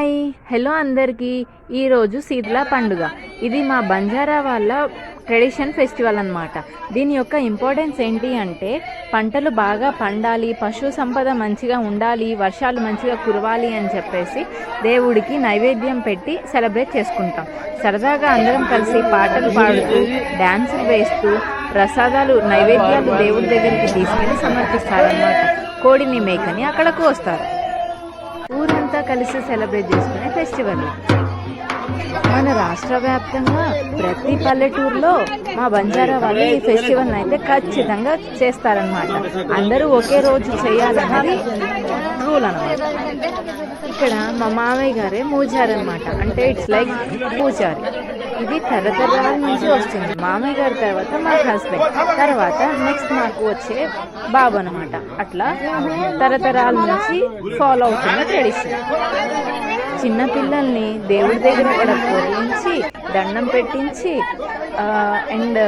Hi. Hello అందరికీ. ఈరోజు శీతల పండుగ. ఇది మా బంజారా వాళ్ళ ట్రెడిషన్ ఫెస్టివల్ అన్నమాట. దీని యొక్క ఇంపార్టెన్స్ ఏంటి అంటే పంటలు బాగా పండాలి పశు సంపద మంచిగా ఉండాలి వర్షాలు మంచిగా కురవాలి అని చెప్పేసి దేవుడికి నైవేద్యం పెట్టి సెలబ్రేట్ చేసుకుంటాం. సరదాగా అందరం కలిసి పాటలు పాడుతూ డ్యాన్సులు వేస్తూ ప్రసాదాలు నైవేద్యాలు దేవుడి దగ్గరికి తీసుకెళ్ళి సమర్పిస్తారనమాట కోడిని మేకని అక్కడకు వస్తారు. ఊరంతా కలిసి సెలబ్రేట్ చేసుకునే ఫెస్టివల్. మన రాష్ట్ర వ్యాప్తంగా ప్రతి పల్లెటూరులో మా బంజారా వాళ్ళు ఈ ఫెస్టివల్ అయితే ఖచ్చితంగా చేస్తారనమాట అందరూ ఒకే రోజు చేయాలన్నది రూల్ అనమాట ఇక్కడ మా మామయ్య గారే మూజారనమాట అంటే ఇట్స్ లైక్ పూజారి. ఇది తరతరాల నుంచి వస్తుంది. మామయ్య గారి తర్వాత మా హస్బెండ్ తర్వాత నెక్స్ట్ మాకు వచ్చే బాబు అనమాట అట్లా తరతరాల నుంచి ఫాలో అవుతున్న ట్రెడిషన్ చిన్న పిల్లల్ని దేవుడి దగ్గర కూడా పోలించి దండం పెట్టించి అండ్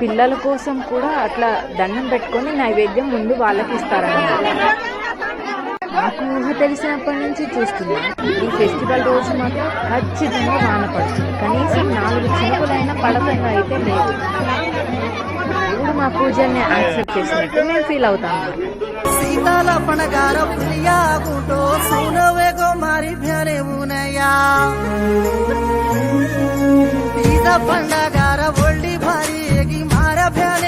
పిల్లల కోసం కూడా అట్లా దండం పెట్టుకొని నైవేద్యం ముందు వాళ్ళకి ఇస్తారన్నమాట. నాకు ఊహ తెలిసినప్పటి నుంచి చూస్తున్నా. ఈ ఫెస్టివల్ రోజు మాత్రం ఖచ్చితంగా వాన పడుతుంది. కనీసం నాలుగు చినుకులైనా పడకుండా అయితే లేదు. ఇప్పుడు మా పూజల్ని యాక్సెప్ట్ చేసినట్టు మేము ఫీల్ అవుతాం సీతాల పండగార ఒళ్ళి భారీ మార భ్యార